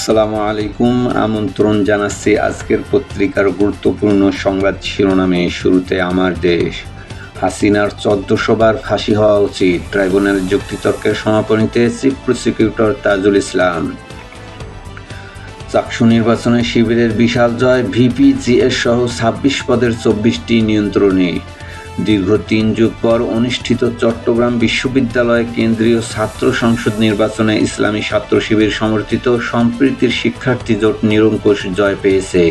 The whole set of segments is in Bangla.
আসসালামু আলাইকুম। আমন্ত্রণ জানাচ্ছি আজকের পত্রিকার গুরুত্বপূর্ণ সংবাদ শিরোনামে। শুরুতে আমার দেশ। হাসিনার চোদ্দশো বার ফাঁসি হওয়া উচিত। ট্রাইব্যুনাল যুক্তিতর্কের সমাপনীতে চিফ প্রসিকিউটর তাজুল ইসলাম। চাকসু নির্বাচনে শিবিরের বিশাল জয়। ভিপি জিএস সহ ছাব্বিশ পদের চব্বিশটি নিয়ন্ত্রণে। দীর্ঘ তিন যুগ পর অনুষ্ঠিত চট্টগ্রাম বিশ্ববিদ্যালয় কেন্দ্রীয় ছাত্র সংসদ নির্বাচনে ইসলামী ছাত্র শিবির সমর্থিত সম্প্রীতির শিক্ষার্থী জোট নিরঙ্কুশ জয় পেয়েছে।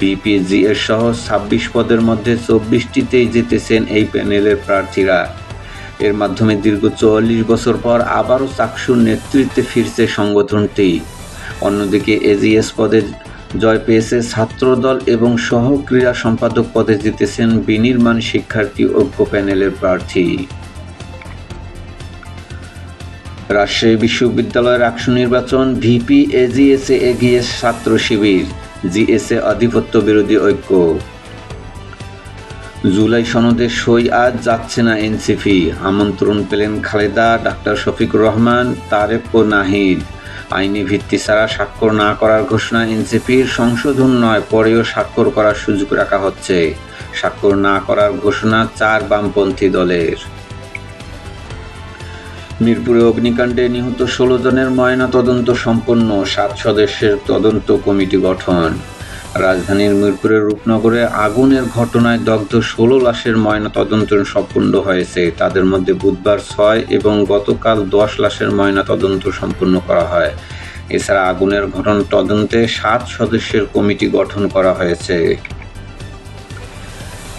বিপিজিএর সহ ছাব্বিশ পদের মধ্যে চব্বিশটিতেই জিতেছেন এই প্যানেলের প্রার্থীরা। এর মাধ্যমে দীর্ঘ চুয়াল্লিশ বছর পর আবারও চাকসুর নেতৃত্বে ফিরছে সংগঠনটি। অন্যদিকে এজিএস পদে জয় পেয়েছে ছাত্রদল এবং সহ ক্রীড়া সম্পাদক পদে জিতেছেন বিনির্মাণ শিক্ষার্থী ঐক্য প্যানেলের প্রার্থী। রাজশাহী বিশ্ববিদ্যালয়ের আকসু নির্বাচন, ভিপি এজিএসএ এগিয়ে ছাত্র শিবির জিএসএ আধিপত্য বিরোধী ঐক্য। জুলাই সনদে সই আজ যাচ্ছে না এনসিপি। আমন্ত্রণ পেলেন খালেদা, ডাক্তার শফিকুর রহমান, তারেক ও নাহিদ। আইনি ভিত্তি ছাড়া স্বাক্ষর না করার ঘোষণা এনসিপির সংশোধন নয়, পরেও স্বাক্ষর করার সুযোগ রাখা হচ্ছে। স্বাক্ষর না করার ঘোষণা চার বামপন্থী দলের। মিরপুরে অগ্নিকাণ্ডে নিহত ষোলো জনের ময়না তদন্ত সম্পন্ন, সাত সদস্যের তদন্ত কমিটি গঠন। রাজধানীর মিরপুরের রূপনগরে আগুনের ঘটনায় দগ্ধ ষোলো লাশের ময়না তদন্ত সম্পূর্ণ হয়েছে। তাদের মধ্যে বুধবার ছয় এবং গতকাল দশ লাশের ময়না তদন্ত সম্পূর্ণ করা হয়। এছাড়া আগুনের ঘটনা তদন্তে সাত সদস্যের কমিটি গঠন করা হয়েছে।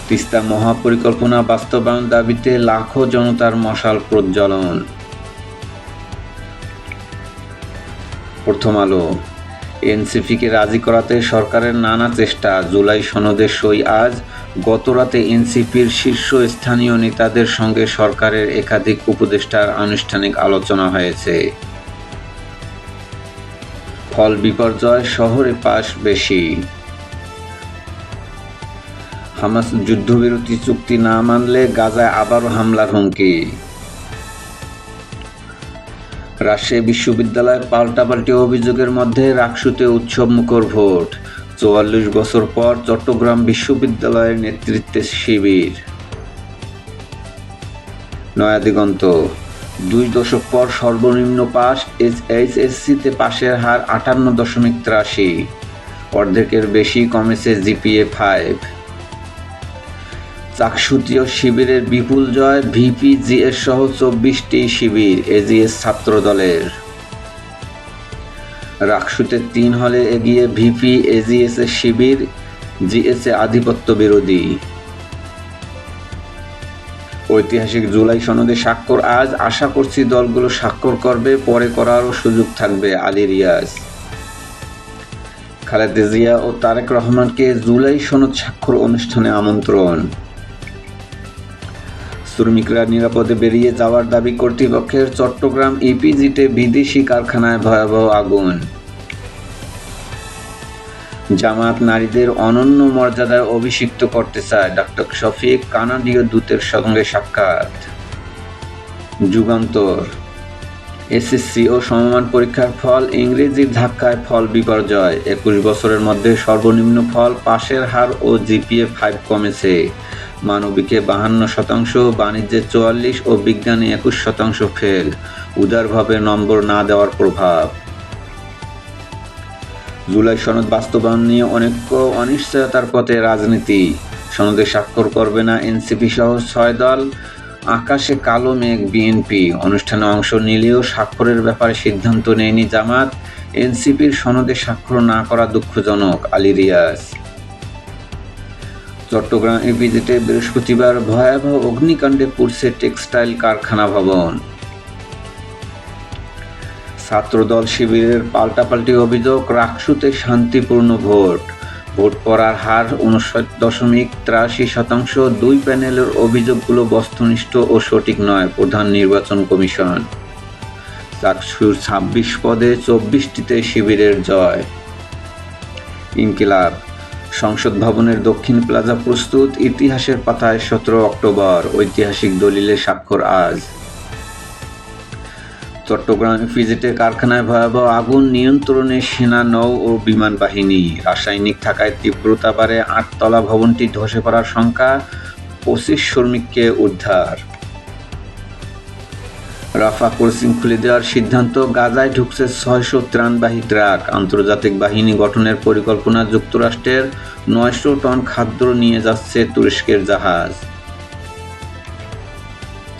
তিস্তা মহাপরিকল্পনা বাস্তবায়ন দাবিতে লাখো জনতার মশাল প্রজ্বলন। প্রথম আলো। এনসিপিকে রাজি করাতে সরকারের নানা চেষ্টা। জুলাই সনদে সই আজ। গতরাতে এনসিপির শীর্ষস্থানীয় নেতাদের সঙ্গে সরকারের একাধিক উপদেষ্টার আনুষ্ঠানিক আলোচনা হয়েছে। ফল বিপর্যয়, শহরে পাশ বেশি। হামাস যুদ্ধবিরতি চুক্তি না মানলে গাজায় আবারও হামলার হুমকি। রাজশাহী বিশ্ববিদ্যালয়ের পাল্টাপাল্টি অভিযোগের মধ্যে রাকসুতে উৎসব মুখর ভোট। চুয়াল্লিশ বছর পর চট্টগ্রাম বিশ্ববিদ্যালয়ের নেতৃত্বে শিবির। নয়াদিগন্ত, দুই দশক পর সর্বনিম্ন পাস এইচএসসিতে পাশের হার আটান্ন দশমিক তিরাশি। অর্ধেকের বেশি কমেছে জিপিএ ফাইভ। চাকসুতীয় শিবিরের বিপুল জয় ভিপিজিএস সহ চব্বিশটি শিবির এজিএস ছাত্র দলের রাকসুতে তিন হলে এগিয়ে ভিপি এজিএস এর শিবির, জিএসএ আধিপত্য বিরোধী। ঐতিহাসিক জুলাই সনদে স্বাক্ষর, আজ আশা করছি দলগুলো স্বাক্ষর করবে, পরে করারও সুযোগ থাকবে আলী রিয়াজ। খালেদা জিয়া ও তারেক রহমানকে জুলাই সনদ স্বাক্ষর অনুষ্ঠানে আমন্ত্রণ। শ্রমিকরা নিরাপদে বেরিয়ে যাওয়ার দাবি কর্তৃপক্ষের চট্টগ্রাম ইপিজিতে বিদেশি কারখানায় ভয়াবহ আগুন জামাত নারীদের অনন্য মর্যাদায় অভিষিক্ত করতে চায় ডক্টর শফিক, কানাডীয় দূতের সঙ্গে সাক্ষাৎ। যুগান্তর। এসএসসি ও সমমান পরীক্ষার ফল ইংরেজির ধাক্কায় ফল বিপর্যয়। একুশ বছরের মধ্যে সর্বনিম্ন ফল পাশের হার ও জিপিএ ফাইভ কমেছে। মানবিকে বাহান্ন শতাংশ, বাণিজ্যে চুয়াল্লিশ ও বিজ্ঞানে একুশ শতাংশ ফেল। উদারভাবে নম্বর না দেওয়ার প্রভাব। জুলাই সনদ বাস্তবায়ন নিয়ে অনেক অনিশ্চয়তার পথে রাজনীতি। সনদে স্বাক্ষর করবে না এনসিপি সহ ছয় দল। আকাশে কালো মেঘ বিএনপি। অনুষ্ঠানে অংশ নিলেও স্বাক্ষরের ব্যাপারে সিদ্ধান্ত নেয়নি জামাত। এনসিপির সনদে স্বাক্ষর না করা দুঃখজনক, আলী রিয়াজ। চট্টগ্রাম এপিজেটে বৃহস্পতিবার ভয়াবহ অগ্নিকাণ্ডে পুড়ছে টেক্সটাইল কারখানা ভবন। ছাত্রদল শিবিরের পাল্টাপাল্টি অভিযোগ, রাকসুতে শান্তিপূর্ণ ভোট। ভোট পড়ার হার উনষাট দশমিক তিরাশি শতাংশ, দুই প্যানেলের অভিযোগগুলো বস্তুনিষ্ঠ ও সঠিক নয়, প্রধান নির্বাচন কমিশন। চাকসুর ছাব্বিশ পদে চব্বিশটিতে শিবিরের জয়। ইনকিলাব সংসদ ভবনের দক্ষিণ প্লাজা প্রস্তুত, ইতিহাসের পাতায় সতেরো অক্টোবর, ঐতিহাসিক দলিলে স্বাক্ষর আজ। চট্টগ্রাম ফিজিটে কারখানায় ভয়াবহ আগুন নিয়ন্ত্রণে সেনা নৌ ও বিমান বাহিনী। রাসায়নিক থাকায় তীব্রতা বাড়ে, আটতলা ভবনটি ধসে পড়ার শঙ্কা, পঁচিশ শ্রমিককে উদ্ধার। রাফা ক্রসিং খুলে দেওয়ার সিদ্ধান্ত, গাজায় ঢুকছে ছয়শো ত্রাণবাহী ট্রাক। আন্তর্জাতিক বাহিনী গঠনের পরিকল্পনা যুক্তরাষ্ট্রের নয়শো টন খাদ্য নিয়ে যাচ্ছে তুরস্কের জাহাজ।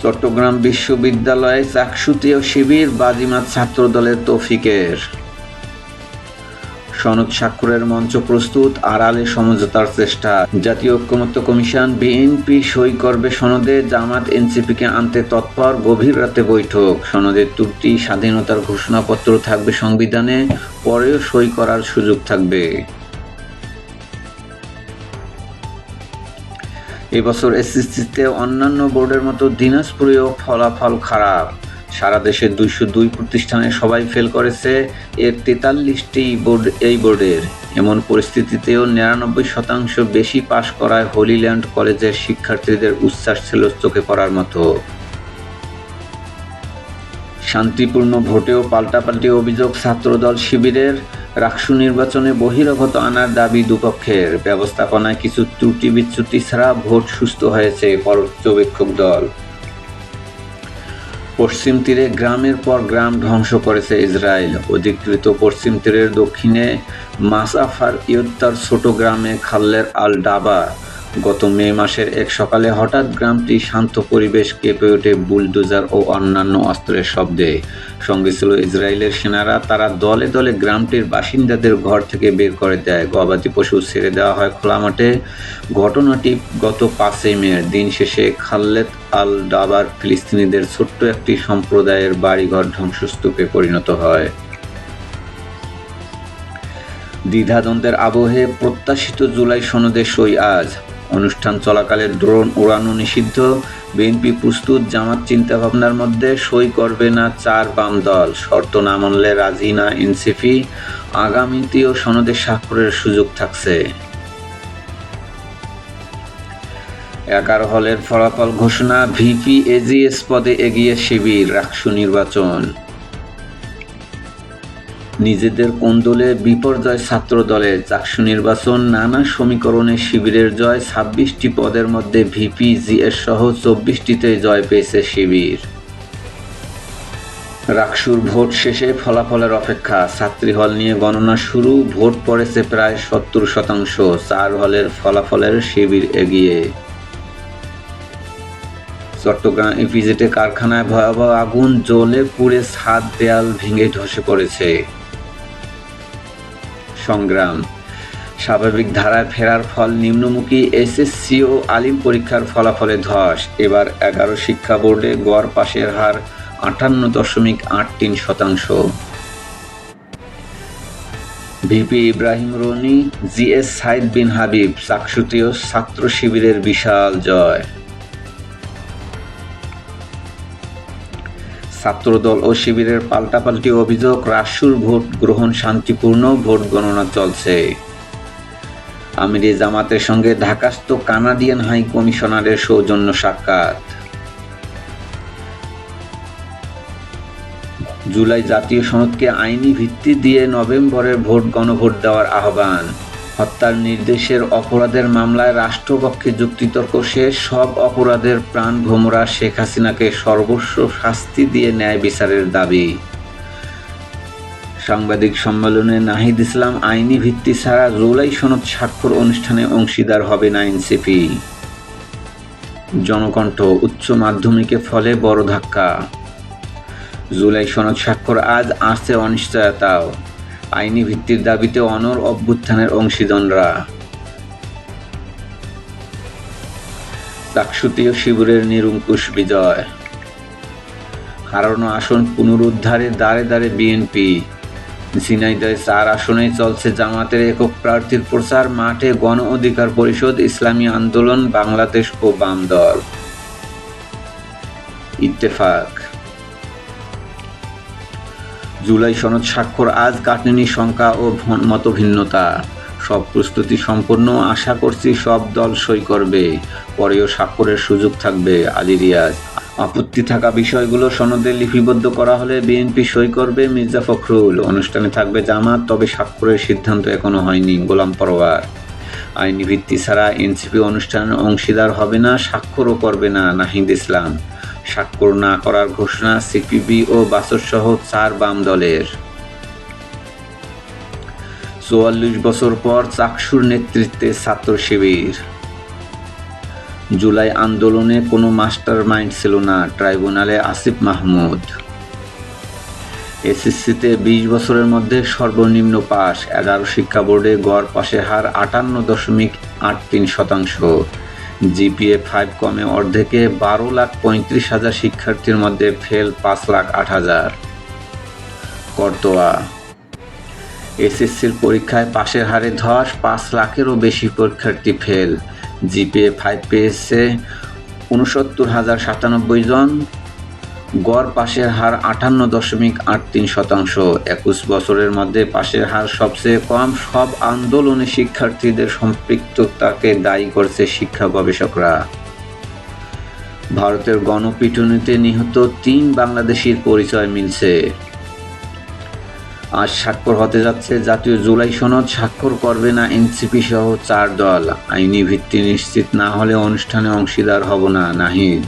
চট্টগ্রাম বিশ্ববিদ্যালয়ে চাকসুতীয় শিবির, বাজিমাত ছাত্রদলের তৌফিকের। সনদ স্বাক্ষরের মঞ্চ প্রস্তুত, আড়ালে সমঝোতার চেষ্টা। জাতীয় ঐক্যমত্য কমিশন, বিএনপি সই করবে সনদে, জামাত এনসিপিকে আনতে তৎপর, গভীর রাতে বৈঠক। সনদের ত্রুটি স্বাধীনতার ঘোষণাপত্র থাকবে সংবিধানে, পরেও সই করার সুযোগ থাকবে। এবছর এসএসসিতে অন্যান্য বোর্ডের মতো দিনাজপুরেও ফলাফল খারাপ। সারা দেশে দুইশো দুই প্রতিষ্ঠানে সবাই ফেল করেছে। এর তেতাল্লিশটি বোর্ড এই বোর্ডের এমন পরিস্থিতিতেও নিরানব্বই শতাংশ বেশি পাশ করায় হোলিল্যান্ড কলেজের শিক্ষার্থীদের উচ্ছ্বাস ছিল চোখে পড়ার মতো। শান্তিপূর্ণ ভোটেও পাল্টাপাল্টি অভিযোগ ছাত্রদল শিবিরের। রাকসু নির্বাচনে বহিরাগত আনার দাবি দুপক্ষের। ব্যবস্থাপনায় কিছু ত্রুটি বিচ্যুতি ছাড়া ভোট সুস্থ হয়েছে পর্যবেক্ষক দল। পশ্চিম তীরে গ্রামের পর গ্রাম ধ্বংস করেছে ইসরায়েল। অধিকৃত পশ্চিম তীরের দক্ষিণে মাসাফার ইয়ত্তার ছোট গ্রামে খাল্লের আল ডাবা গত মে মাসের এক সকালে হঠাৎ গ্রামটি শান্ত পরিবেশ কেঁপে ওঠে বুলডোজার ও অন্যান্য অস্ত্রের শব্দে। সঙ্গে ছিল ইসরায়েলের সেনারা, তারা দলে দলে গ্রামটির বাসিন্দাদের ঘর থেকে বের করে দেয়। গবাদি পশু ছেড়ে দেওয়া হয় খোলা মাঠে। ঘটনাটি গত পাঁচই মে, দিন শেষে খাল্লেত আল ডাবার ফিলিস্তিনিদের ছোট্ট একটি সম্প্রদায়ের বাড়িঘর ধ্বংসস্তূপে পরিণত হয়। দ্বিধাদ্বন্দ্বের আবহে প্রত্যাশিত জুলাই সনদে সই আজ। অনুষ্ঠান চলাকালে ড্রোন উড়ানো নিষিদ্ধ। বিএনপি প্রস্তুত, জামাত চিন্তাভাবনার মধ্যে সই করবে না চার বাম দল। শর্ত না মানলে রাজি না এনসিপি। আগামীতেও সনদে স্বাক্ষরের সুযোগ থাকছে। এগারো হলের ফলাফল ঘোষণা, ভিপি এজিএস পদে এগিয়ে শিবির, রাকসু নির্বাচন। নিজেদের কোন্দলে বিপর্যয় ছাত্র দলের চাকসু নির্বাচন, নানা সমীকরণে শিবিরের জয়, ছাব্বিশটি পদের মধ্যে ভিপি জিএস সহ চব্বিশটিতে জয় পেয়েছে শিবির। রাকসুর ভোট শেষে ফলাফলের অপেক্ষা, ছাত্রী হল নিয়ে গণনা শুরু, ভোট পড়েছে প্রায় সত্তর শতাংশ, চার হলের ফলাফলের শিবির এগিয়ে। চট্টগ্রাম ইপিজেটে কারখানায় ভয়াবহ আগুন জ্বলে পুড়ে ছাদ দেয়াল ভেঙে ধসে পড়েছে। সংগ্রাম। স্বাভাবিক ধারায় ফেরার ফল নিম্নমুখী এসএসসি ও আলিম পরীক্ষার ফলাফলে ধস। এবার এগারো শিক্ষা বোর্ডে গড় পাশের হার আটান্ন দশমিক আট তিন শতাংশ। ভিপি ইব্রাহিম রনি, জিএস সাইদ বিন হাবিব চাকসুতীয় ছাত্র শিবিরের বিশাল জয়। ছাত্রদল ও শিবিরের পাল্টাপাল্টি অভিযোগ, রাসুর ভোট গ্রহণ শান্তিপূর্ণ, ভোট গণনা চলছে। আমিরে জামাতের সঙ্গে ঢাকাস্থ কানাডিয়ান হাই কমিশনারের সৌজন্য সাক্ষাৎ। জুলাই জাতীয় সনদকে আইনি ভিত্তি দিয়ে নভেম্বরের ভোট গণভোট দেওয়ার আহ্বান। হত্যার নির্দেশের অপরাধের মামলায় রাষ্ট্রপক্ষে যুক্তিতর্ক শেষ সব অপরাধের প্রাণ ভোমরা শেখ হাসিনাকে সর্বস্ব শাস্তি দিয়ে ন্যায় বিচারের দাবি। সাংবাদিক সম্মেলনে নাহিদ ইসলাম আইনি ভিত্তি ছাড়া জুলাই সনদ স্বাক্ষর অনুষ্ঠানে অংশীদার হবে না এনসিপি। জনকণ্ঠ উচ্চ মাধ্যমিকে ফলে বড় ধাক্কা। জুলাই সনদ স্বাক্ষর আজ আসছে অনিশ্চয়তাও। আইনি ভিত্তির দাবিতে অনর অভ্যুত্থানের অংশীদাররা। চাকসুতীয় শিবিরের নিরঙ্কুশ বিজয়। হারানো আসন পুনরুদ্ধারে দাঁড়ে দাঁড়ে বিএনপি। ঝিনাইদহে চার আসনেই চলছে জামাতের একক প্রার্থীর প্রচার, মাঠে গণ অধিকার পরিষদ, ইসলামী আন্দোলন, বাংলাদেশ ও বাম দল। ইত্তেফাক জুলাই সনদ স্বাক্ষর আজ কাটেনি শঙ্কা ও মতভিন্নতা। সব প্রস্তুতি সম্পন্ন, আশা করছি সব দল সই করবে। পরেও স্বাক্ষরের সুযোগ থাকবে আলী রিয়াজ। আপত্তি থাকা বিষয়গুলো সনদে লিপিবদ্ধ করা হলে বিএনপি সই করবে মির্জা ফখরুল। অনুষ্ঠানে থাকবে জামাত, তবে স্বাক্ষরের সিদ্ধান্ত এখনও হয়নি, গোলাম পরোয়ার। আইনি ভিত্তি ছাড়া এনসিপি অনুষ্ঠান অংশীদার হবে না, স্বাক্ষরও করবে না নাহিদ ইসলাম। স্বাক্ষর না করার ঘোষণা সিপিবি ও বাসসহ চার বাম দলের। চুয়াল্লিশ বছর পর চাকসুর নেতৃত্বে ছাত্র শিবির। জুলাই আন্দোলনে কোনো মাস্টার মাইন্ড ছিল না, ট্রাইব্যুনালে আসিফ মাহমুদ। এসএসসিতে বিশ বছরের মধ্যে সর্বনিম্ন পাস এগারো শিক্ষা বোর্ডে গড় পাশের হার আটান্ন দশমিক আট তিন শতাংশ। জিপিএ ফাইভ কমে অর্ধেকে বারো লাখ পঁয়ত্রিশ হাজার শিক্ষার্থীর মধ্যে ফেল পাঁচ লাখ আট হাজার। করতোয়া। এসএসসির পরীক্ষায় পাশের হারে ধস, পাঁচ লাখেরও বেশি পরীক্ষার্থী ফেল। জিপিএ ফাইভ পেয়েছে উনসত্তর হাজার সাতানব্বই জন। গড় পাশের হার আটান্ন দশমিক আট তিন শতাংশ। একুশ বছরের মধ্যে পাশের হার সবচেয়ে কম। সব আন্দোলনে শিক্ষার্থীদের সম্পৃক্ততাকে দায়ী করছে শিক্ষা গবেষকরা। ভারতের গণপিটুনিতে নিহত তিন বাংলাদেশির পরিচয় মিলছে। আজ স্বাক্ষর হতে যাচ্ছে জাতীয় জুলাই সনদ। স্বাক্ষর করবে না এনসিপি সহ চার দল। আইনি ভিত্তি নিশ্চিত না হলে অনুষ্ঠানে অংশীদার হব না নাহিদ।